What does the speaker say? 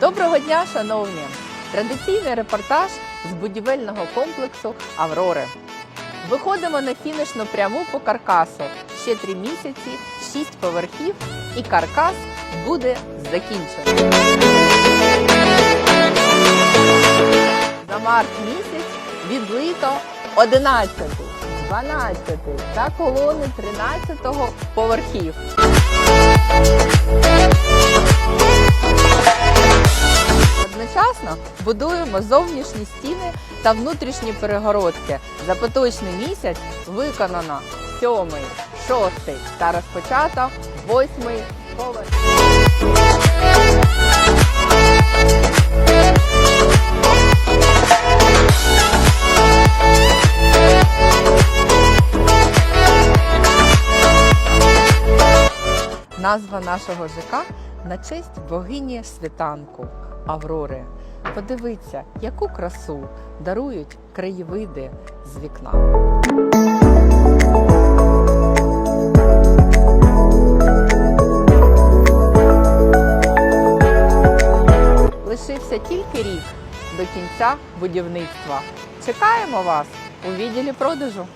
Доброго дня, шановні! Традиційний репортаж з будівельного комплексу Аврори. Виходимо на фінішну пряму по каркасу. Ще три місяці, шість поверхів, і каркас буде закінчений. За март місяць відлито 11, 12 та колони 13 поверхів. Одночасно будуємо зовнішні стіни та внутрішні перегородки. За поточний місяць виконано сьомий, шостий та розпочато восьмий поверх. Назва нашого ЖК на честь богині світанку Аврори. Подивіться, яку красу дарують краєвиди з вікна. Лишився тільки рік до кінця будівництва. Чекаємо вас у відділі продажу.